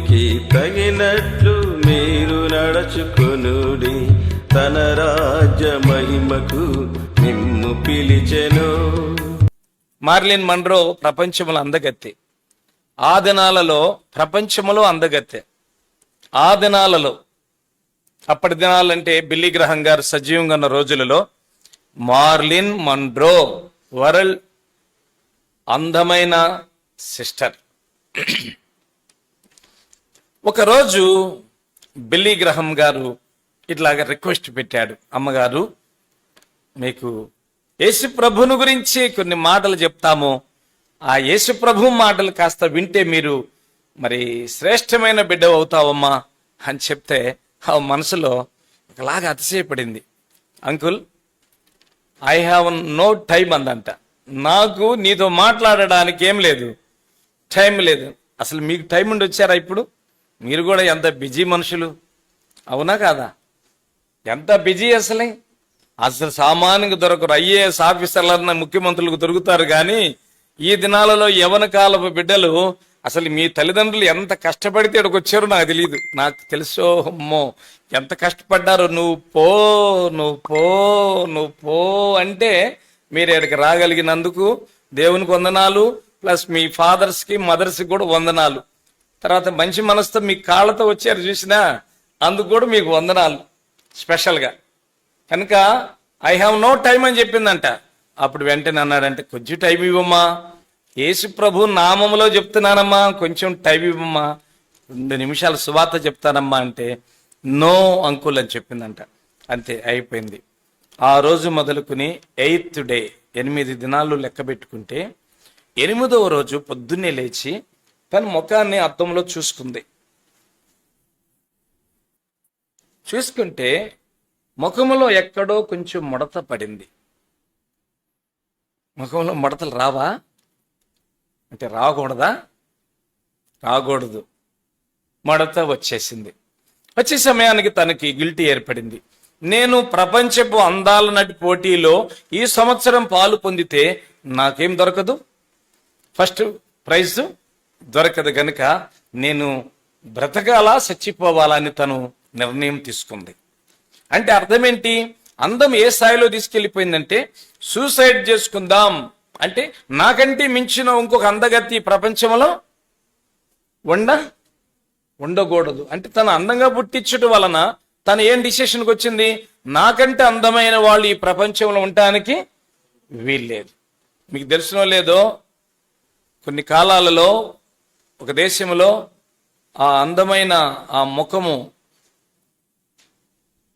దేవునికి తగినట్లు మీరు నడుచుకునుడి. తన రాజ్య మహిమకు నిమ్ము పిలిచెను. మార్లిన్ మన్రో ప్రపంచముల అందగత్తె. ఆ దినాలలో ప్రపంచములో అందగత్తె. ఆ దినాలలో అప్పటి దినాలంటే బిల్లీ గ్రహం గారు సజీవంగా ఉన్న రోజులలో మార్లిన్ మన్రో వరల్డ్ అందమైన సిస్టర్. ఒకరోజు బిల్లీ గ్రహం గారు ఇట్లాగ రిక్వెస్ట్ పెట్టాడు. అమ్మగారు మీకు యేసు ప్రభుని గురించి కొన్ని మాటలు చెప్తాము. ఆ యేసు ప్రభు మాటలు కాస్త వింటే మీరు మరి శ్రేష్టమైన బిడ్డ అవుతావమ్మా అని చెప్తే ఆ మనసులో ఒకలాగా అతిశయపడింది. Uncle I have no time అందంట. నాకు నీతో మాట్లాడడానికి ఏం లేదు. టైం లేదు. అసలు మీకు టైం ఉండి వచ్చారా ఇప్పుడు? మీరు కూడా ఎంత బిజీ మనుషులు? అవునా కాదా? ఎంత బిజీ అసలే? అసలు సామాన్యంగా దొరకరు. ఐఏఎస్ ఆఫీసర్లన్న ముఖ్యమంత్రులకు దొరుకుతారు కానీ ఈ దినాలలో యవన కాలపు బిడ్డలు అసలు మీ తల్లిదండ్రులు ఎంత కష్టపడితే ఇక్కడికి వచ్చారో నాకు తెలియదు నాకు తెలుసో అమ్మో ఎంత కష్టపడ్డారో. నువ్వు పో నువ్వు పో నువ్వు పో అంటే మీరు ఇక్కడికి రాగలిగినందుకు దేవునికి వందనాలు ప్లస్ మీ ఫాదర్స్కి మదర్స్కి కూడా వందనాలు. తర్వాత మంచి మనసుతో మీ కాళ్ళతో వచ్చారు చూసినా అందుకు కూడా మీకు వందనాలు స్పెషల్గా కనుక ఐ హ్యావ్ నో టైం అని చెప్పిందంట. అప్పుడు వెంటనే అన్నాడంటే కొంచెం టైం ఇవ్వమ్మా. యేసు ప్రభు నామములో చెప్తున్నానమ్మా. కొంచెం టైం ఇవ్వమ్మా. రెండు నిమిషాలు సువార్త చెప్తానమ్మా అంటే నో అంకుల్ అని చెప్పిందంట. అంతే అయిపోయింది. ఆ రోజు మొదలుకుని ఎయిత్ డే ఎనిమిది దినాలు లెక్క పెట్టుకుంటే ఎనిమిదవ రోజు పొద్దున్నే లేచి తన ముఖాన్ని అద్దంలో చూసుకుంది. చూసుకుంటే ముఖంలో ఎక్కడో కొంచెం ముడత పడింది. ముఖంలో ముడతలు రావా? అంటే రాకూడదా? రాకూడదు. మడత వచ్చేసింది. వచ్చే సమయానికి తనకి గిల్టీ ఏర్పడింది. నేను ప్రపంచపు అందాల నటి పోటీలో ఈ సంవత్సరం పాలు పొందితే నాకేం దొరకదు? First prize? దొరకదు గనుక నేను బ్రతకాలా చచ్చిపోవాలా అని తను నిర్ణయం తీసుకుంది. అంటే అర్థం ఏంటి అందం ఏ స్థాయిలో తీసుకెళ్ళిపోయిందంటే సూసైడ్ చేసుకుందాం. అంటే నాకంటే మించిన ఇంకొక అందగత్తి ఈ ప్రపంచంలో ఉండ ఉండకూడదు. అంటే తను అందంగా పుట్టించడం వలన తను ఏం డిసిషన్కి వచ్చింది? నాకంటే అందమైన వాళ్ళు ఈ ప్రపంచంలో ఉండటానికి వీల్లేదు. మీకు తెలిసినో లేదో కొన్ని కాలాలలో ఒక దేశంలో ఆ అందమైన ఆ ముఖము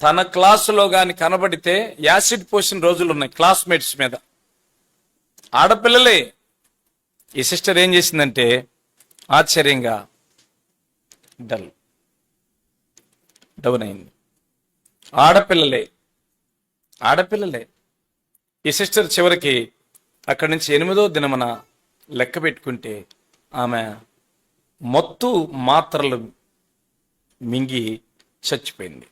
తన క్లాసులో కానీ కనబడితే యాసిడ్ పోసిన రోజులు ఉన్నాయి క్లాస్మేట్స్ మీద. ఆడపిల్లలే ఈ సిస్టర్ ఏం చేసిందంటే ఆశ్చర్యంగా డల్ డౌన్ అయింది. ఆడపిల్లలే ఆడపిల్లలే ఈ సిస్టర్ చివరికి అక్కడి నుంచి ఎనిమిదో దినమున లెక్క పెట్టుకుంటే ఆమె మొత్తు మాత్రలు మింగి చచ్చిపోయింది.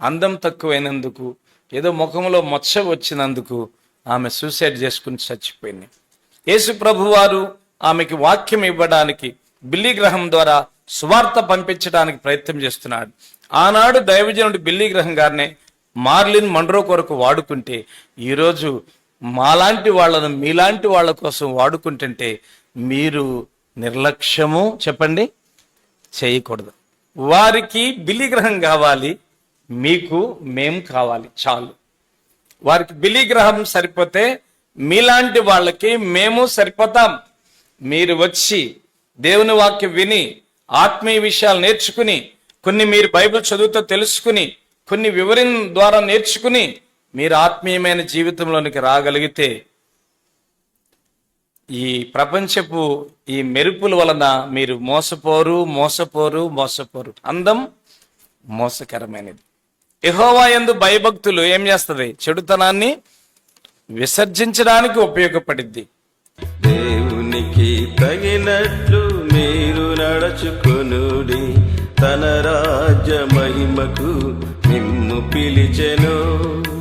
అందం తక్కువైనందుకు ఏదో ముఖంలో మచ్చ వచ్చినందుకు ఆమె సూసైడ్ చేసుకుని చచ్చిపోయింది. యేసు ప్రభువారు ఆమెకి వాక్యం ఇవ్వడానికి బిల్లీ గ్రహం ద్వారా సువార్త పంపించడానికి ప్రయత్నం చేస్తున్నాడు. ఆనాడు దైవజనుడు బిల్లీ గ్రహం గారిని మార్లిన్ మండ్రో కొరకు వాడుకుంటే ఈరోజు మాలాంటి వాళ్ళను మీలాంటి వాళ్ళ కోసం వాడుకుంటుంటే మీరు నిర్లక్ష్యము చెప్పండి చేయకూడదు. వారికి బిలిగ్రహం కావాలి మీకు మేం కావాలి చాలు. వారికి బిలిగ్రహం సరిపోతే మీలాంటి వాళ్ళకి మేము సరిపోతాం. మీరు వచ్చి దేవుని వాక్యం విని ఆత్మీయ విషయాలు నేర్చుకుని కొన్ని మీరు బైబిల్ చదువుతో తెలుసుకుని కొన్ని వివరణ ద్వారా నేర్చుకుని మీరు ఆత్మీయమైన జీవితంలోనికి రాగలిగితే ఈ ప్రపంచపు ఈ మెరుపుల వలన మీరు మోసపోరు మోసపోరు మోసపోరు. అందం మోసకరమైనది. ఎహోవా యందు భయభక్తులు ఏం చేస్తుంది? చెడుతనాన్ని విసర్జించడానికి ఉపయోగపడిద్ది. దేవునికి తగినట్లు మీరు నడచుకొనుడి. తన రాజ్య మహిమకు నిమ్ము పిలిచెను.